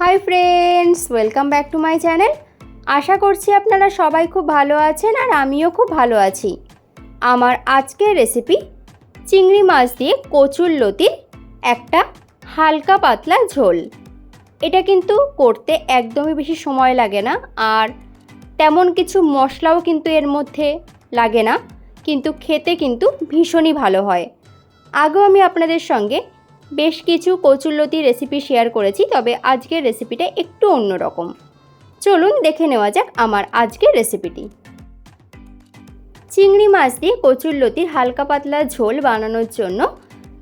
Hi friends, welcome back to my channel. আশা করছি আপনারা সবাই খুব ভালো আছেন আর আমিও খুব ভালো আছি। আমার আজকের রেসিপি চিংড়ি মাছ দিয়ে কচুর লতির একটা হালকা পাতলা ঝোল। এটা কিন্তু করতে একদমই বেশি সময় লাগে না আর তেমন কিছু মশলাও কিন্তু এর মধ্যে লাগে না, কিন্তু খেতে কিন্তু ভীষণই ভালো হয়। আগেও আমি আপনাদের সঙ্গে বেশ কিছু কচুরলতি রেসিপি শেয়ার করেছি, তবে আজকের রেসিপিটা একটু অন্যরকম। চলুন দেখে নেওয়া যাক আমার আজকের রেসিপিটি চিংড়ি মাছ দিয়ে কচুর লতির হালকা পাতলা ঝোল বানানোর জন্য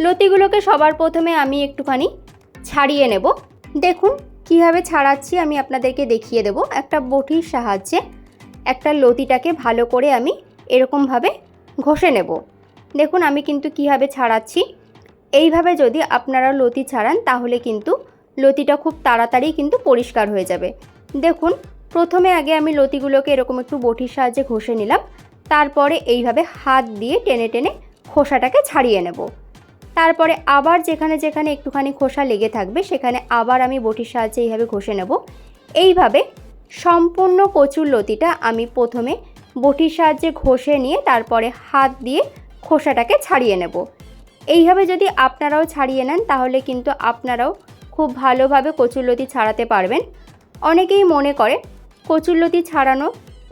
লতিগুলোকে সবার প্রথমে আমি একটুখানি ছাড়িয়ে নেব। দেখুন, কীভাবে ছাড়াচ্ছি আমি আপনাদেরকে দেখিয়ে দেব। একটা বটির সাহায্যে একটা লতিটাকে ভালো করে আমি এরকমভাবে ঘষে নেব। দেখুন, আমি কিন্তু কীভাবে ছাড়াচ্ছি। এইভাবে যদি আপনারা লতি ছাড়ান, তাহলে কিন্তু লতিটা খুব তাড়াতাড়ি কিন্তু পরিষ্কার হয়ে যাবে। দেখুন, প্রথমে আগে আমি লতিগুলোকে এরকম একটু বটির সাহায্যে ঘষে নিলাম। তারপরে এইভাবে হাত দিয়ে টেনে টেনে খোসাটাকে ছাড়িয়ে নেব। তারপরে আবার যেখানে যেখানে একটুখানি খোসা লেগে থাকবে, সেখানে আবার আমি বটির সাহায্যে এইভাবে ঘষে নেব। এইভাবে সম্পূর্ণ কচুর লতিটা আমি প্রথমে বটির সাহায্যে ঘষে নিয়ে তারপরে হাত দিয়ে খোসাটাকে ছাড়িয়ে নেব। এইভাবে যদি আপনারাও ছাড়িয়ে নেন, তাহলে কিন্তু আপনারাও খুব ভালোভাবে কচুরলতি ছাড়াতে পারবেন। অনেকেই মনে করে কচুরলতি ছাড়ানো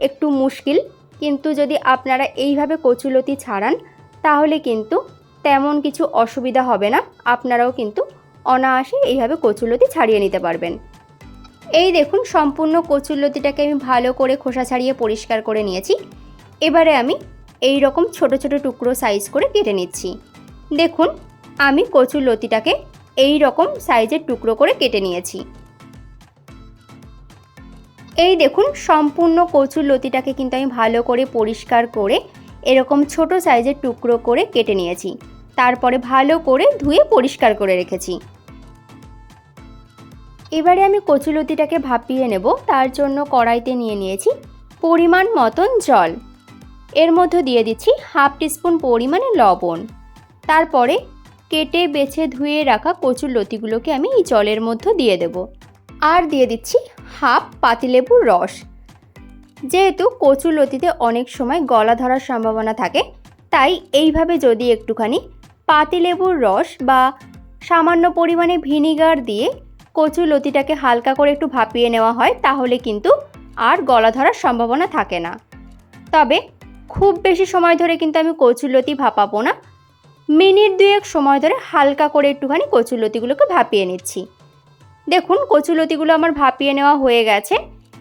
একটু মুশকিল, কিন্তু যদি আপনারা এইভাবে কচুরলতি ছাড়ান, তাহলে কিন্তু তেমন কিছু অসুবিধা হবে না। আপনারাও কিন্তু অনায়াসে এইভাবে কচুরলতি ছাড়িয়ে নিতে পারবেন। এই দেখুন, সম্পূর্ণ কচুরলতিটাকে আমি ভালো করে খোসা ছাড়িয়ে পরিষ্কার করে নিয়েছি। এবারে আমি এই রকম ছোট ছোট টুকরো সাইজ করে কেটে নিচ্ছি। দেখুন, আমি কচুর লতিটাকে এই রকম সাইজের টুকরো করে কেটে নিয়েছি। এই দেখুন, সম্পূর্ণ কচুর লতিটাকে কিন্তু আমি ভালো করে পরিষ্কার করে এরকম ছোট সাইজের টুকরো করে কেটে নিয়েছি। তারপরে ভালো করে ধুয়ে পরিষ্কার করে রেখেছি। এবারে আমি কচুলতিটাকে ভাপিয়ে নেব। তার জন্য কড়াইতে নিয়ে নিয়েছি পরিমাণ মতন জল। এর মধ্যে দিয়ে দিচ্ছি হাফ টিস্পুন পরিমাণে লবণ। তারপরে কেটে, বেছে, ধুয়ে রাখা কচুর লতিগুলোকে আমি এই জলের মধ্যে দিয়ে দেব। আর দিয়ে দিচ্ছি হাফ পাতিলেবুর রস। যেহেতু কচুর লতিতে অনেক সময় গলা ধরার সম্ভাবনা থাকে, তাই এইভাবে যদি একটুখানি পাতিলেবুর রস বা সামান্য পরিমাণে ভিনিগার দিয়ে কচুর লতিটাকে হালকা করে একটু ভাপিয়ে নেওয়া হয়, তাহলে কিন্তু আর গলা ধরার সম্ভাবনা থাকে না। তবে খুব বেশি সময় ধরে কিন্তু আমি কচুরলতি ভাপাবো না। মিনিট দুয়েক সময় ধরে হালকা করে একটুখানি কচুলতিগুলোকে ভাপিয়ে নিচ্ছি। দেখুন কচুলতিগুলো আমার ভাপিয়ে নেওয়া হয়ে গেছে।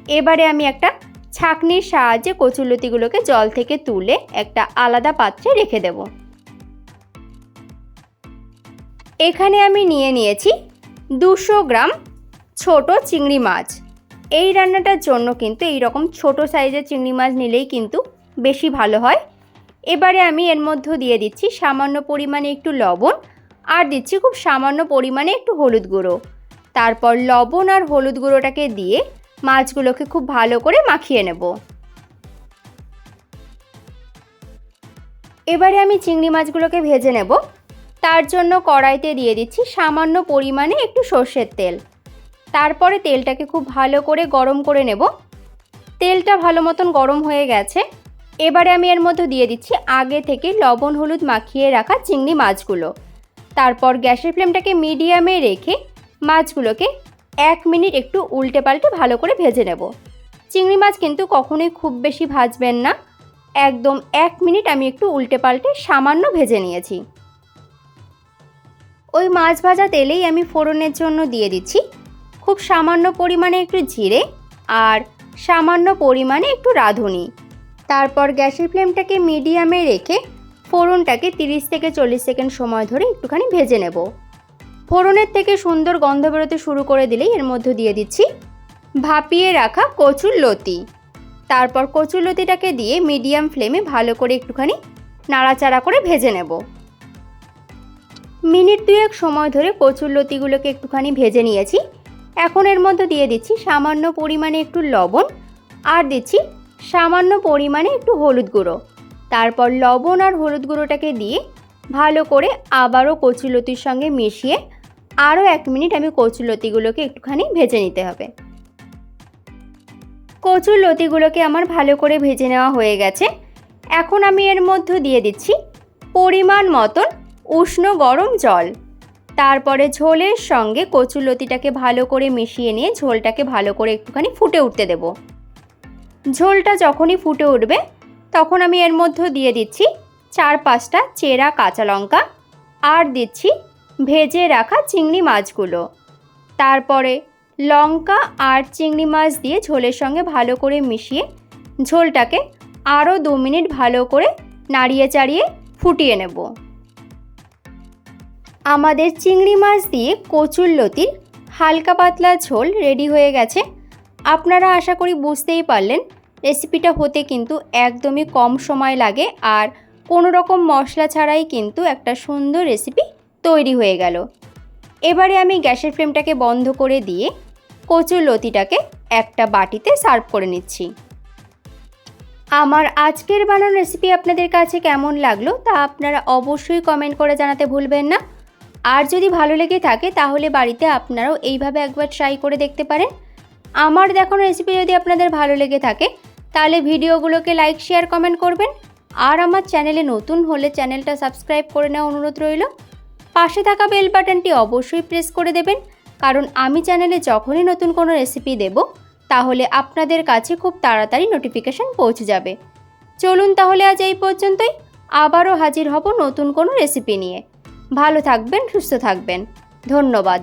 এবারে আমি একটা ছাঁকনির সাহায্যে কচুলতিগুলোকে জল থেকে তুলে একটা আলাদা পাত্রে রেখে দেব। এখানে আমি নিয়ে নিয়েছি দুশো গ্রাম ছোট চিংড়ি মাছ। এই রান্নাটার জন্য কিন্তু এই রকম ছোট সাইজের চিংড়ি মাছ নিলেই কিন্তু বেশি ভালো হয়। এবারে আমি এর মধ্যে দিয়ে দিচ্ছি সামান্য পরিমাণে একটু লবণ আর দিচ্ছি খুব সামান্য পরিমাণে একটু হলুদ গুঁড়ো। তারপর লবণ আর হলুদ গুঁড়োটাকে দিয়ে মাছগুলোকে খুব ভালো করে মাখিয়ে নেব। এবারে আমি চিংড়ি মাছগুলোকে ভেজে নেব। তার জন্য কড়াইতে দিয়ে দিচ্ছি সামান্য পরিমাণে একটু সর্ষের তেল। তারপরে তেলটাকে খুব ভালো করে গরম করে নেব। তেলটা ভালো মতন গরম হয়ে গেছে। এবারে আমি এর মধ্যে দিয়ে দিচ্ছি আগে থেকে লবণ, হলুদ মাখিয়ে রাখা চিংড়ি মাছগুলো। তারপর গ্যাসের ফ্লেমটাকে মিডিয়ামে রেখে মাছগুলোকে এক মিনিট একটু উল্টে পাল্টে ভালো করে ভেজে নেব। চিংড়ি মাছ কিন্তু কখনোই খুব বেশি ভাজবেন না। একদম এক মিনিট আমি একটু উল্টে পাল্টে সামান্য ভেজে নিয়েছি। ওই মাছ ভাজা তেলেই আমি ফোড়নের জন্য দিয়ে দিচ্ছি খুব সামান্য পরিমাণে একটু জিরে আর সামান্য পরিমাণে একটু রাঁধুনি। তারপর গ্যাসের ফ্লেমটাকে মিডিয়ামে রেখে ফোড়নটাকে 30 থেকে চল্লিশ সেকেন্ড সময় ধরে একটুখানি ভেজে নেব। ফোড়নের থেকে সুন্দর গন্ধ বেরোতে শুরু করে দিলেই এর মধ্যে দিয়ে দিচ্ছি ভাপিয়ে রাখা কচুর লতি। তারপর কচুর লতিটাকে দিয়ে মিডিয়াম ফ্লেমে ভালো করে একটুখানি নাড়াচাড়া করে ভেজে নেব। মিনিট দুয়েক সময় ধরে কচুর লতিগুলোকে একটুখানি ভেজে নিয়েছি। এখন এর মধ্যে দিয়ে দিচ্ছি সামান্য পরিমাণে একটু লবণ আর দিচ্ছি সামান্য পরিমাণে একটু হলুদ গুঁড়ো। তারপর লবণ আর হলুদ গুঁড়োটাকে দিয়ে ভালো করে আবারও কচুলতির সঙ্গে মিশিয়ে আরও এক মিনিট আমি কচুলতিগুলোকে একটুখানি ভেজে নিতে হবে। কচুর লতিগুলোকে আমার ভালো করে ভেজে নেওয়া হয়ে গেছে। এখন আমি এর মধ্যে দিয়ে দিচ্ছি পরিমাণ মতন উষ্ণ গরম জল। তারপরে ঝোলের সঙ্গে কচুর লতিটাকে ভালো করে মিশিয়ে নিয়ে ঝোলটাকে ভালো করে একটুখানি ফুটে উঠতে দেব। ঝোলটা যখনই ফুটে উঠবে, তখন আমি এর মধ্যে দিয়ে দিচ্ছি চার পাঁচটা চেরা কাঁচা লঙ্কা আর দিচ্ছি ভেজে রাখা চিংড়ি মাছগুলো। তারপরে লঙ্কা আর চিংড়ি মাছ দিয়ে ঝোলের সঙ্গে ভালো করে মিশিয়ে ঝোলটাকে আরও দু মিনিট ভালো করে নাড়িয়ে চাড়িয়ে ফুটিয়ে নেব। আমাদের চিংড়ি মাছ দিয়ে কচুর লতির হালকা পাতলা ঝোল রেডি হয়ে গেছে। আপনারা আশা করি বুঝতেই পারলেন রেসিপিটা হতে কিন্তু একদমই কম সময় লাগে আর কোনো রকম মশলা ছাড়াই কিন্তু একটা সুন্দর রেসিপি তৈরি হয়ে গেল। এবারে আমি গ্যাসের ফ্লেমটাকে বন্ধ করে দিয়ে কচুর লতিটাকে একটা বাটিতে সার্ভ করে নিচ্ছি। আমার আজকের বানানো রেসিপি আপনাদের কাছে কেমন লাগল তা আপনারা অবশ্যই কমেন্ট করে জানাতে ভুলবেন না। আর যদি ভালো লেগে থাকে তাহলে বাড়িতে আপনারাও এইভাবে একবার ট্রাই করে দেখতে পারেন। আমার দেখানো রেসিপি যদি আপনাদের ভালো লেগে থাকে, তাহলে ভিডিওগুলোকে লাইক শেয়ার কমেন্ট করবেন। আর আমার চ্যানেলে নতুন হলে চ্যানেলটা সাবস্ক্রাইব করে নেওয়া অনুরোধ রইল। পাশে থাকা বেল বাটনটি অবশ্যই প্রেস করে দেবেন। কারণ আমি চ্যানেলে যখনই নতুন কোনো রেসিপি দেব, তাহলে আপনাদের কাছে খুব তাড়াতাড়ি নোটিফিকেশান পৌঁছে যাবে। চলুন তাহলে আজ এই পর্যন্তই। আবারও হাজির হব নতুন কোনো রেসিপি নিয়ে। ভালো থাকবেন, সুস্থ থাকবেন। ধন্যবাদ।